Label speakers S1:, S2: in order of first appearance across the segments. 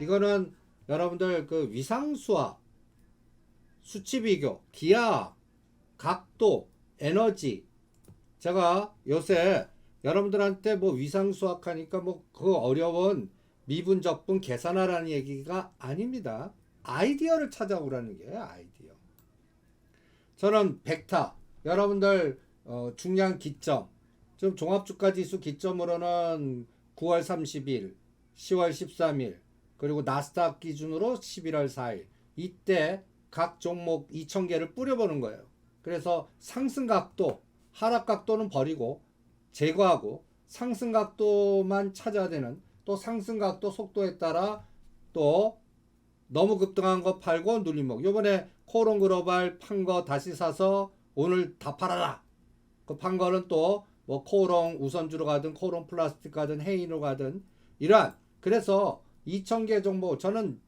S1: 이거는 여러분들 그 위상수학, 수치 비교, 기하, 각도, 에너지. 제가 요새 여러분들한테 뭐 위상수학 하니까 뭐 그 어려운 미분, 적분 계산하라는 얘기가 아닙니다. 아이디어를 찾아오라는 게 아이디어. 저는 벡터, 여러분들 어, 중량 기점, 지금 종합주가지수 기점으로는 9월 30일, 10월 13일, 그리고 나스닥 기준으로 11월 4일. 이때 각 종목 2,000개를 뿌려보는 거예요. 그래서 상승 각도, 하락 각도는 버리고 제거하고 상승 각도만 찾아야 되는 또 상승 각도 속도에 따라 또 너무 급등한 거 팔고 눌림목. 요번에 코론 글로벌 판 거 다시 사서 오늘 다 팔아라. 그 판 거는 또 뭐 코롱 우선주로 가든 코롱 플라스틱 가든 헤인으로 가든 이러한 그래서 2,000개 정보 저는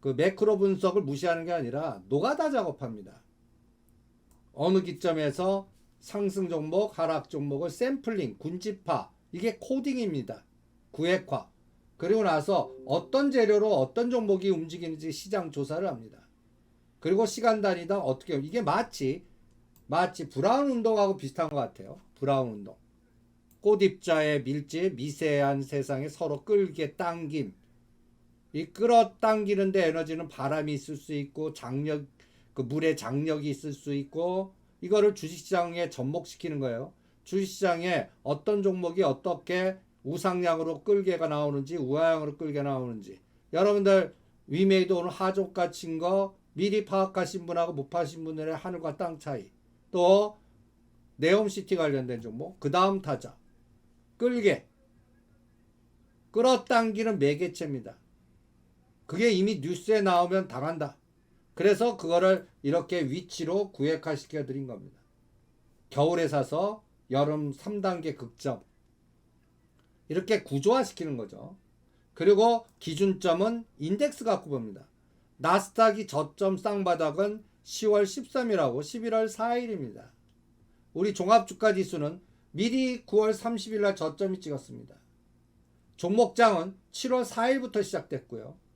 S1: 그 매크로 분석을 무시하는 게 아니라 노가다 작업합니다. 어느 기점에서 상승 종목, 하락 종목을 샘플링, 군집화 이게 코딩입니다. 구획화. 그리고 나서 어떤 재료로 어떤 종목이 움직이는지 시장 조사를 합니다. 그리고 시간 단위당 어떻게 이게 마치 마치 브라운 운동하고 비슷한 것 같아요. 브라운 운동. 꽃입자의 밀집, 미세한 세상에 서로 끌게 당김. 이 끌어당기는데 에너지는 바람이 있을 수 있고 장력, 그 물의 장력이 있을 수 있고 이거를 주식시장에 접목시키는 거예요. 주식시장에 어떤 종목이 어떻게 우상향으로 끌게가 나오는지 우하향으로 끌게 나오는지 여러분들 위메이드 오늘 하종가 친 거 미리 파악하신 분하고 못 파신 분들의 하늘과 땅 차이 또 네옴시티 관련된 종목 그 다음 타자 끌게 끌어당기는 매개체입니다. 그게 이미 뉴스에 나오면 당한다. 그래서 그거를 이렇게 위치로 구획화 시켜 드린 겁니다. 겨울에 사서 여름 3단계 극점 이렇게 구조화 시키는 거죠. 그리고 기준점은 인덱스 갖고 봅니다. 나스닥이 저점 쌍바닥은 10월 13일하고 11월 4일입니다. 우리 종합주가 지수는 미리 9월 30일 날 저점이 찍었습니다. 종목장은 7월 4일부터 시작됐고요.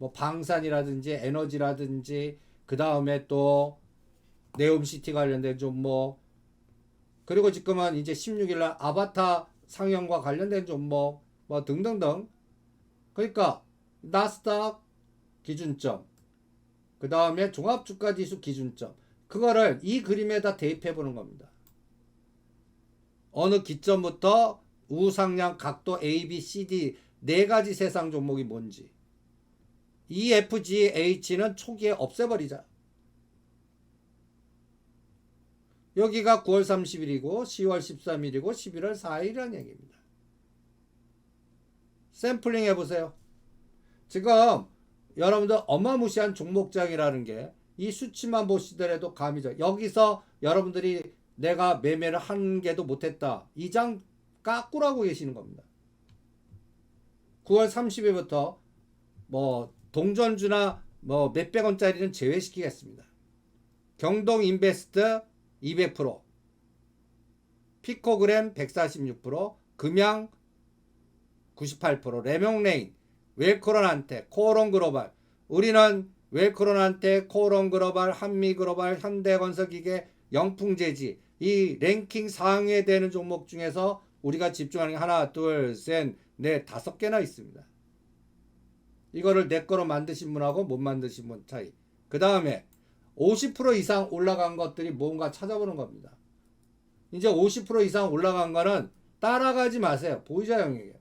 S1: 뭐 방산이라든지 에너지라든지 그 다음에 또 네옴시티 관련된 종목 그리고 지금은 이제 16일 날 아바타 상영과 관련된 종목 뭐 등등등 그러니까 나스닥 기준점 그 다음에 종합주가지수 기준점 그거를 이 그림에다 대입해 보는 겁니다. 어느 기점부터 우상향 각도 A, B, C, D 네 가지 세상 종목이 뭔지 EFGH는 초기에 없애버리자. 여기가 9월 30일이고 10월 13일이고 11월 4일이라는 얘기입니다. 샘플링 해보세요. 지금 여러분들 어마무시한 종목장이라는 게 이 수치만 보시더라도 감이죠. 여기서 여러분들이 내가 매매를 한 개도 못했다. 이 장 까꾸라고 계시는 겁니다. 9월 30일부터 뭐 동전주나 뭐 몇백 원짜리는 제외시키겠습니다. 경동 인베스트 200%, 피코그램 146%, 금양 98%, 레명레인, 웰코론한테, 코오롱 글로벌. 우리는 웰코론한테, 코오롱 글로벌, 한미 글로벌, 현대건설기계, 영풍재지 이 랭킹 상위에 되는 종목 중에서 우리가 집중하는 게 하나, 둘, 셋, 넷, 다섯 개나 있습니다. 이거를 내 거로 만드신 분하고 못 만드신 분 차이. 그 다음에 50% 이상 올라간 것들이 뭔가 찾아보는 겁니다. 이제 50% 이상 올라간 거는 따라가지 마세요. 보이자 형에게.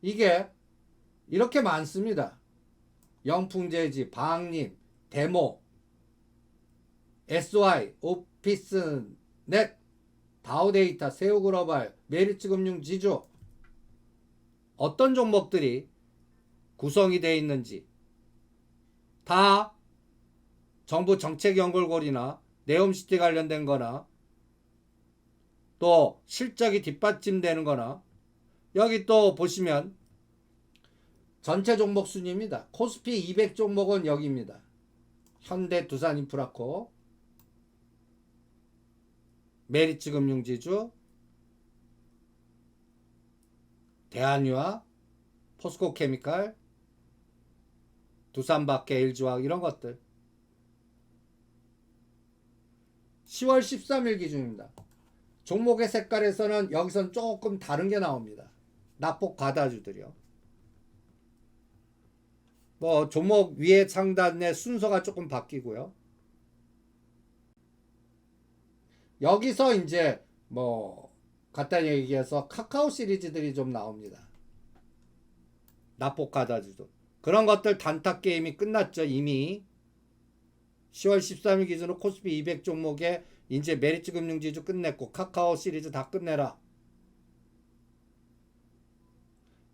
S1: 이게 이렇게 많습니다. 영풍재지, 방림, 데모, SY, 오피스넷, 다우데이터, 세우글로벌, 메리츠금융 지주 어떤 종목들이 구성이 되어 있는지 다 정부 정책 연결고리나 네옴시티 관련된 거나 또 실적이 뒷받침되는 거나 여기 또 보시면 전체 종목 순위입니다. 코스피 200 종목은 여기입니다. 현대 두산 인프라코 메리츠 금융지주 대한유화 포스코 케미칼 두산밖에 LG화학 이런 것들 10월 13일 기준입니다. 종목의 색깔에서는 여기선 조금 다른 게 나옵니다. 납폭 과다주들이요. 뭐 종목 위에 상단의 순서가 조금 바뀌고요. 여기서 이제 뭐 간단히 얘기해서 카카오 시리즈들이 좀 나옵니다. 납폭 과다주도 그런 것들 단타 게임이 끝났죠 이미 10월 13일 기준으로 코스피 200 종목에 이제 메리츠 금융지주 끝냈고 카카오 시리즈 다 끝내라.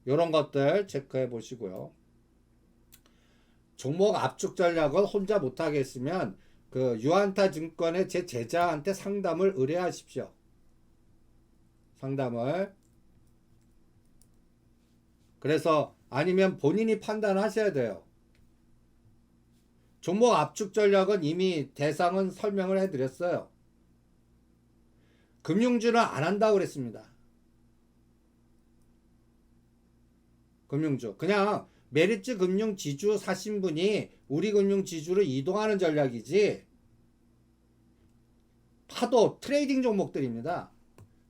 S1: 이런 것들 체크해 보시고요. 종목 압축 전략을 혼자 못 하겠으면 그 유한타 증권의 제 제자한테 상담을 의뢰하십시오. 상담을. 그래서 아니면 본인이 판단하셔야 돼요. 종목 압축 전략은 이미 대상은 설명을 해드렸어요. 금융주는 안 한다고 그랬습니다. 금융주. 그냥 메리츠 금융 지주 사신 분이 우리 금융 지주로 이동하는 전략이지 파도 트레이딩 종목들입니다.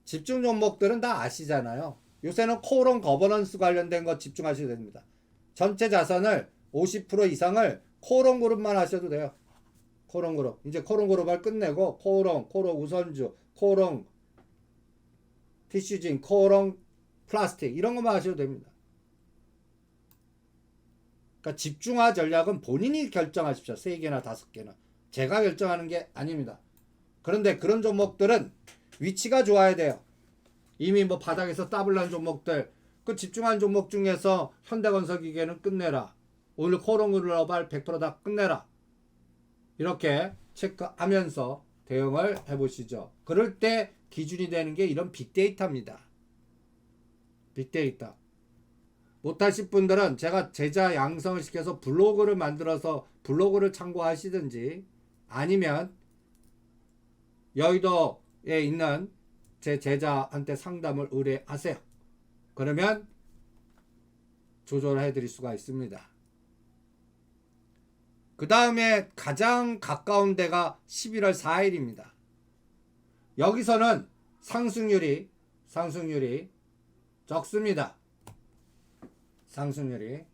S1: 집중 종목들은 다 아시잖아요. 요새는 코론 거버넌스 관련된 거 집중하셔야 됩니다. 전체 자산을 50% 이상을 코론 그룹만 하셔도 돼요. 코론 그룹. 이제 코론 그룹을 끝내고 코론, 코론 우선주, 코론 피쉬진, 코론 플라스틱 이런 것만 하셔도 됩니다. 그러니까 집중화 전략은 본인이 결정하십시오. 세 개나 다섯 개나. 제가 결정하는 게 아닙니다. 그런데 그런 종목들은 위치가 좋아야 돼요. 이미 뭐 바닥에서 따블난 종목들 그 집중한 종목 중에서 현대건설 기계는 끝내라. 오늘 코롱글로벌 100%다 끝내라. 이렇게 체크하면서 대응을 해보시죠. 그럴 때 기준이 되는 게 이런 빅데이터입니다. 빅데이터. 못하실 분들은 제가 제자 양성을 시켜서 블로그를 만들어서 블로그를 참고하시든지 아니면 여의도에 있는 제 제자한테 상담을 의뢰하세요. 그러면 조절해 드릴 수가 있습니다. 그 다음에 가장 가까운 데가 11월 4일입니다. 여기서는 상승률이 상승률이 적습니다. 상승률이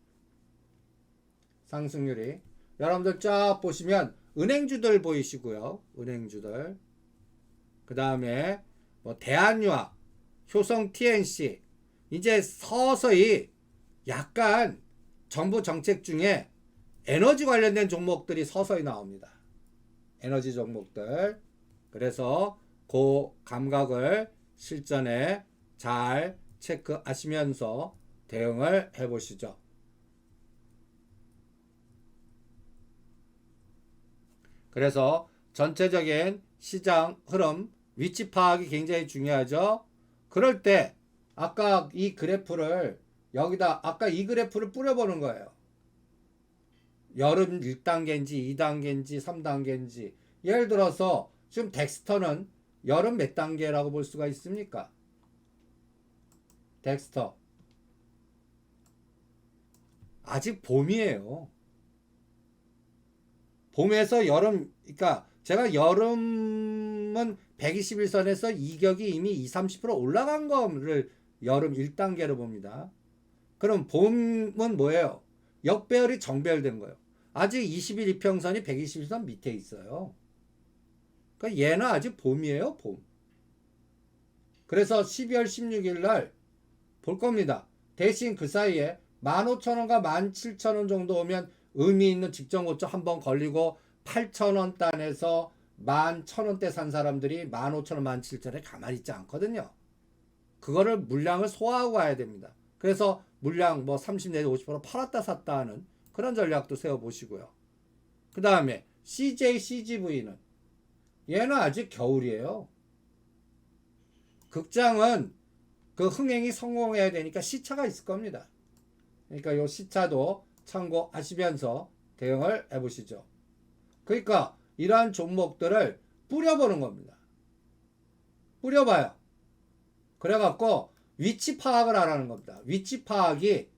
S1: 상승률이 여러분들 쫙 보시면 은행주들 보이시고요. 은행주들 그 다음에 뭐 대한유학, 효성 TNC 이제 서서히 약간 정부 정책 중에 에너지 관련된 종목들이 서서히 나옵니다. 에너지 종목들. 그래서 그 감각을 실전에 잘 체크하시면서 대응을 해보시죠. 그래서 전체적인 시장 흐름, 위치 파악이 굉장히 중요하죠. 그럴 때 아까 이 그래프를 여기다 아까 이 그래프를 뿌려보는 거예요. 여름 1단계인지 2단계인지 3단계인지 예를 들어서 지금 덱스터는 여름 몇 단계라고 볼 수가 있습니까? 덱스터 아직 봄이에요. 봄에서 여름 그러니까 제가 여름은 121선에서 이격이 이미 20, 30% 올라간 거를 여름 1단계로 봅니다. 그럼 봄은 뭐예요? 역배열이 정배열된 거예요. 아직 21 이평선이 121선 밑에 있어요. 그러니까 얘는 아직 봄이에요, 봄. 그래서 12월 16일 날 볼 겁니다. 대신 그 사이에 15,000원과 17,000원 정도 오면 의미 있는 직전 고점 한번 걸리고 8,000원 단에서 11,000원대 산 사람들이 15,000원, 17,000원에 가만히 있지 않거든요. 그거를 물량을 소화하고 가야 됩니다. 그래서 물량 뭐 30 내지 50% 팔았다 샀다 하는 그런 전략도 세워보시고요. 그 다음에 CJ, CGV는 얘는 아직 겨울이에요. 극장은 그 흥행이 성공해야 되니까 시차가 있을 겁니다. 그러니까 요 시차도 참고하시면서 대응을 해보시죠. 그러니까 이러한 종목들을 뿌려보는 겁니다. 뿌려봐요. 그래갖고 위치 파악을 하라는 겁니다. 위치 파악이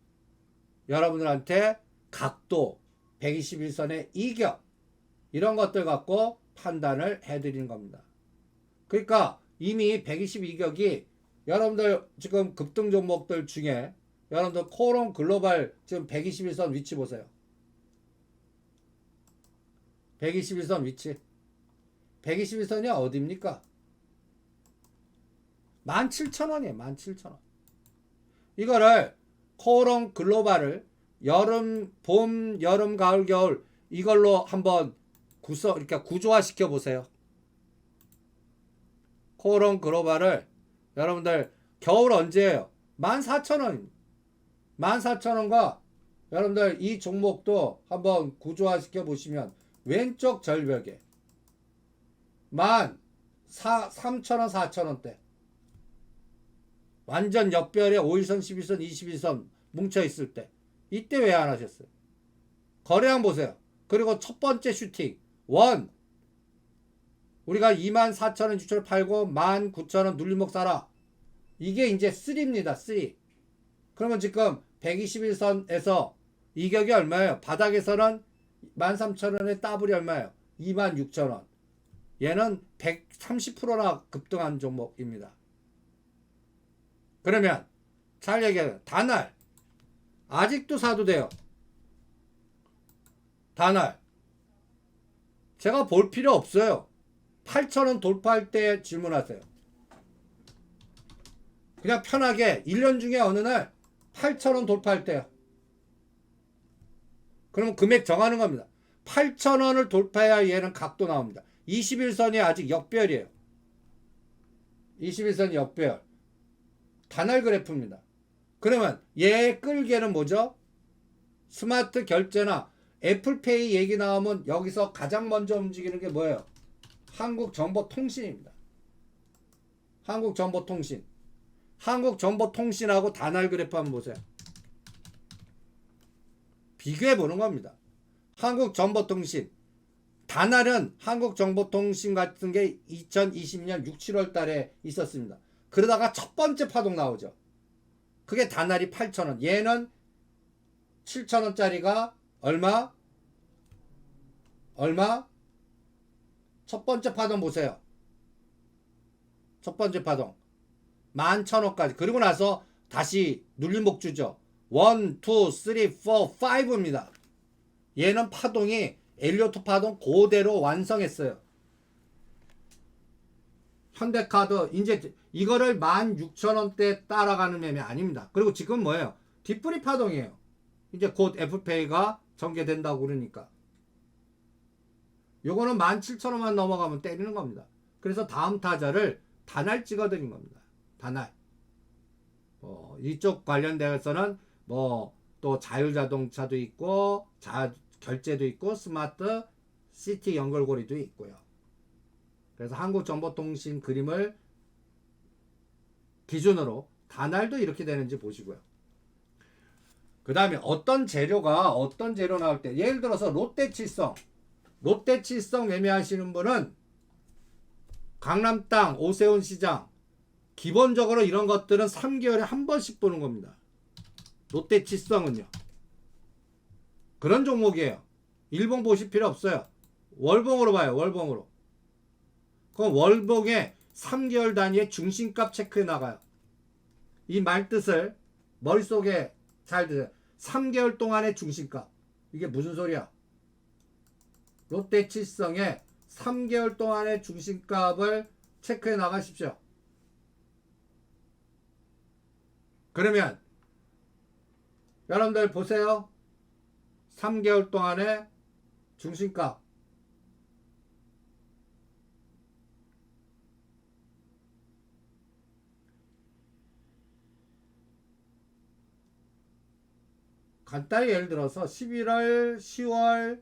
S1: 여러분들한테 각도, 121선의 이격 이런 것들 갖고 판단을 해드리는 겁니다. 그러니까 이미 122격이 여러분들 지금 급등 종목들 중에 여러분들 코론 글로벌 지금 121선 위치 보세요. 121선 위치. 121선이 어디입니까? 17,000원이에요. 17,000원. 이거를 코론 글로벌을 여름, 봄, 여름, 가을, 겨울 이걸로 한번 구서 이렇게 구조화 시켜 보세요. 코론 글로벌을 여러분들 겨울 언제예요? 14,000원입니다. 14,000원과 여러분들 이 종목도 한번 구조화 시켜 보시면 왼쪽 절벽에 만 3,000원, 4,000원대 완전 역별에 5일선, 11선, 21선 뭉쳐 있을 때 이때 왜 안 하셨어요? 거래량 보세요. 그리고 첫 번째 슈팅 원 우리가 24,000원 주철 팔고 19,000원 눌림목 사라. 이게 이제 3입니다. 3. 그러면 지금 121선에서 이격이 얼마예요? 바닥에서는 13,000원에 따블이 얼마예요? 26,000원. 얘는 130%나 급등한 종목입니다. 그러면 잘 얘기해요. 단알 아직도 사도 돼요. 단알 제가 볼 필요 없어요. 8,000원 돌파할 때 질문하세요. 그냥 편하게 1년 중에 어느 날 8,000원 돌파할 때요. 그러면 금액 정하는 겁니다. 8,000원을 돌파해야 얘는 각도 나옵니다. 21선이 아직 역별이에요. 21선 역별. 단알 그래프입니다. 그러면 얘 끌개는 뭐죠? 스마트 결제나 애플페이 얘기 나오면 여기서 가장 먼저 움직이는 게 뭐예요? 한국정보통신입니다. 한국정보통신. 한국정보통신하고 단알 그래프 한번 보세요. 비교해 보는 겁니다. 한국정보통신. 단알은 한국정보통신 같은 게 2020년 6, 7월 달에 있었습니다. 그러다가 첫 번째 파동 나오죠. 그게 단알이 8,000원. 얘는 7,000원짜리가 얼마? 얼마? 첫 번째 파동 보세요. 첫 번째 파동. 11,000원까지. 그리고 나서 다시 눌림목 주죠. 1, 2, 3, 4, 5입니다. 얘는 파동이 엘리오트 파동 그대로 완성했어요. 현대카드 이제 이거를 16,000원대 따라가는 매매 아닙니다. 그리고 지금 뭐예요? 뒷불이 파동이에요. 이제 곧 애플페이가 전개된다고 그러니까. 요거는 17,000원만 넘어가면 때리는 겁니다. 그래서 다음 타자를 단알 찍어드린 겁니다. 단알. 뭐 이쪽 관련돼서는 뭐 또 자율자동차도 있고 자 결제도 있고 스마트 시티 연결고리도 있고요. 그래서 한국정보통신 그림을 기준으로 단알도 이렇게 되는지 보시고요. 그 다음에 어떤 재료가 어떤 재료 나올 때 예를 들어서 롯데칠성 롯데칠성 매매하시는 분은 강남 땅 오세훈 시장 기본적으로 이런 것들은 3개월에 한 번씩 보는 겁니다. 롯데칠성은요. 그런 종목이에요. 일봉 보실 필요 없어요. 월봉으로 봐요. 월봉으로. 그럼 월봉에 3개월 단위의 중심값 체크해 나가요. 이 말뜻을 머릿속에 잘 드세요. 3개월 동안의 중심값. 이게 무슨 소리야? 롯데 칠성의 3개월 동안의 중심값을 체크해 나가십시오. 그러면 여러분들 보세요. 3개월 동안의 중심값. 간단히 예를 들어서 11월, 10월,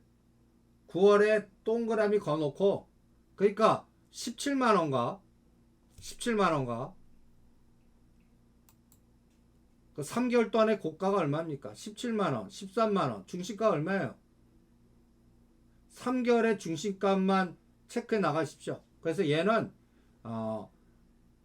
S1: 9월에 동그라미 거놓고 그러니까 17만 원과 17만 원과 그 3개월 동안의 고가가 얼마입니까? 17만 원, 13만 원. 중심가 얼마예요? 3개월의 중심값만 체크해 나가십시오. 그래서 얘는 어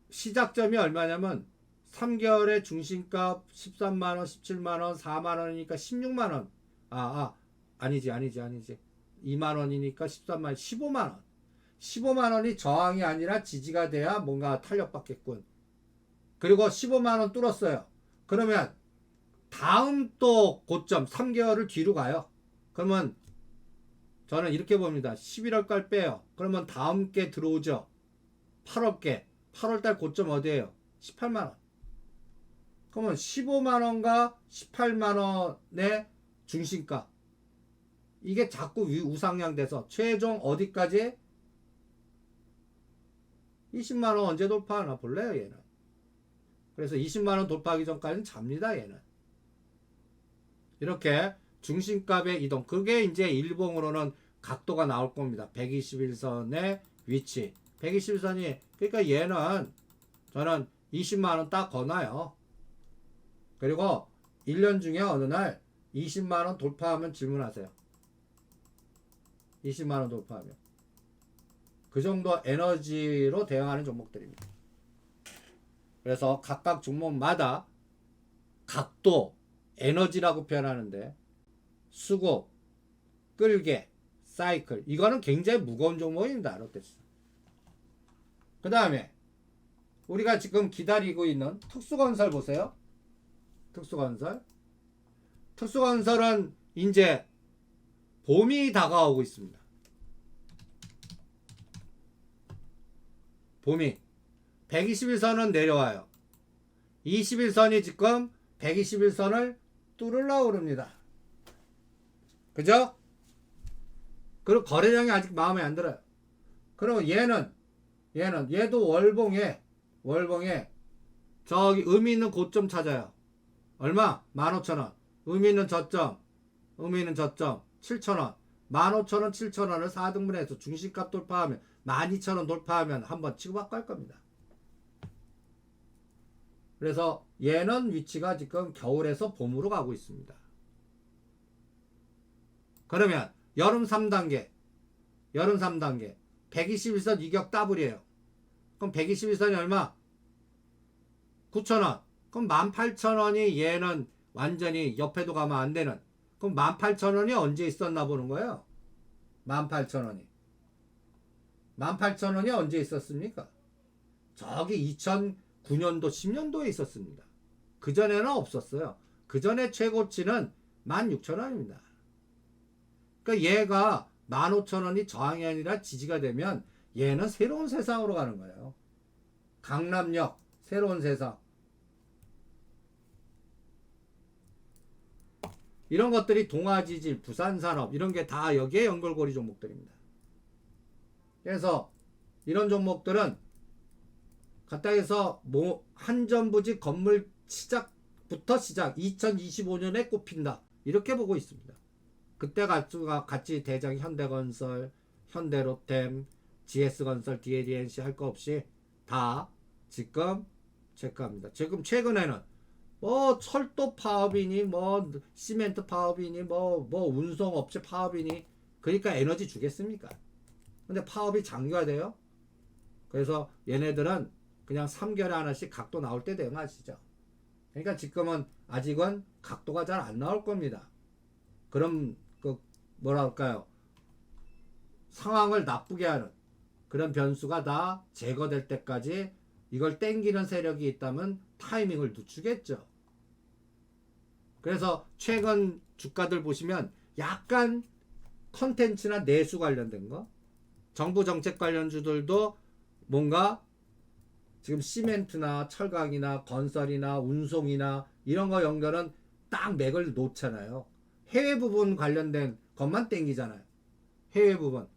S1: 시작점이 얼마냐면 3개월의 중심값 13만 원, 17만 원, 4만 원이니까 16만 원. 아, 아. 아니지 아니지 아니지 2만 원이니까 13만 15만 원 15만 원이 저항이 아니라 지지가 돼야 뭔가 탄력받겠군 그리고 15만 원 뚫었어요 그러면 다음 또 고점 3개월을 뒤로 가요. 그러면 저는 이렇게 봅니다. 11월달 빼요. 그러면 다음 게 들어오죠. 8월께 8월 달 고점 어디에요? 18만 원. 그러면 15만 원과 18만 원의 중심가. 이게 자꾸 위- 우상향 돼서 최종 어디까지? 20만 원 언제 돌파하나 볼래요 얘는 그래서 20만 원 돌파하기 전까지는 잡니다 얘는. 이렇게 중심값의 이동. 그게 이제 일봉으로는 각도가 나올 겁니다. 121선의 위치. 121선이 그러니까 얘는 저는 20만 원 딱 거나요. 그리고 1년 중에 어느 날 20만 원 돌파하면 질문하세요. 20만 원 돌파하면. 그 정도 에너지로 대응하는 종목들입니다. 그래서 각각 종목마다 각도, 에너지라고 표현하는데 수급, 끌게, 사이클 이거는 굉장히 무거운 종목입니다. 롯데스. 그 다음에 우리가 지금 기다리고 있는 특수건설 보세요. 특수건설. 특수건설은 이제 봄이 다가오고 있습니다. 봄이 121선은 내려와요. 21선이 지금 121선을 뚫으려고 그럽니다. 그죠? 그리고 거래량이 아직 마음에 안 들어요. 그리고 얘는 얘는 얘도 월봉에 월봉에 저기 의미 있는 고점 찾아요. 얼마? 15,000원. 의미 있는 저점. 의미 있는 저점. 7,000원. 15,000원, 7,000원을 4등분해서 중심값 돌파하면 12,000원 돌파하면 한번 치고받고 할 겁니다. 그래서 얘는 위치가 지금 겨울에서 봄으로 가고 있습니다. 그러면 여름 3단계, 여름 3단계, 121선 이격 더블이에요. 그럼 121선이 얼마? 9,000원. 그럼 18,000원이 얘는 완전히 옆에도 가면 안 되는. 그럼 18,000원이 언제 있었나 보는 거예요. 18,000원이. 18,000원이 언제 있었습니까? 저기 2009년도, 10년도에 있었습니다. 그전에는 없었어요. 그전에 최고치는 16,000원입니다. 그러니까 얘가 15,000원이 저항이 아니라 지지가 되면 얘는 새로운 세상으로 가는 거예요. 강남역, 새로운 세상. 이런 것들이 동아지질, 부산산업 이런 게 다 여기에 연결고리 종목들입니다. 그래서 이런 종목들은 갖다 해서 뭐 한전부지 건물 시작부터 시작 2025년에 꼽힌다 이렇게 보고 있습니다. 그때 같이 대장 현대건설, 현대로템, GS건설, DADNC 할 거 없이 다 지금 체크합니다. 지금 최근에는 뭐 철도 파업이니 뭐 시멘트 파업이니 뭐뭐 운송업체 파업이니 그러니까 에너지 주겠습니까? 근데 파업이 장기화돼요. 그래서 얘네들은 그냥 3개월에 하나씩 각도 나올 때 대응하시죠. 그러니까 지금은 아직은 각도가 잘 안 나올 겁니다. 그럼 그 뭐라 할까요? 상황을 나쁘게 하는 그런 변수가 다 제거될 때까지 이걸 땡기는 세력이 있다면 타이밍을 늦추겠죠. 그래서 최근 주가들 보시면 약간 컨텐츠나 내수 관련된 거, 정부 정책 관련주들도 뭔가 지금 시멘트나 철강이나 건설이나 운송이나 이런 거 연결은 딱 맥을 놓잖아요. 해외 부분 관련된 것만 땡기잖아요. 해외 부분.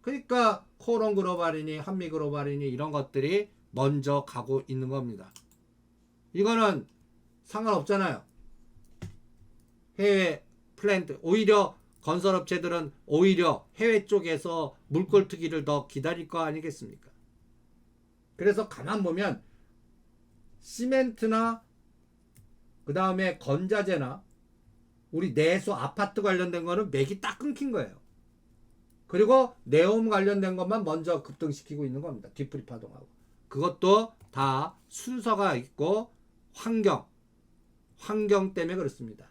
S1: 그러니까 코론 글로벌이니 한미 글로벌이니 이런 것들이 먼저 가고 있는 겁니다. 이거는 상관없잖아요. 해외 플랜트 오히려 건설업체들은 오히려 해외 쪽에서 물골 트기를 더 기다릴 거 아니겠습니까? 그래서 가만 보면 시멘트나 그 다음에 건자재나 우리 내수 아파트 관련된 거는 맥이 딱 끊긴 거예요. 그리고 네옴 관련된 것만 먼저 급등시키고 있는 겁니다. 뒤풀이 파동하고. 그것도 다 순서가 있고 환경, 환경 때문에 그렇습니다.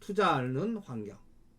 S1: 투자하는 환경.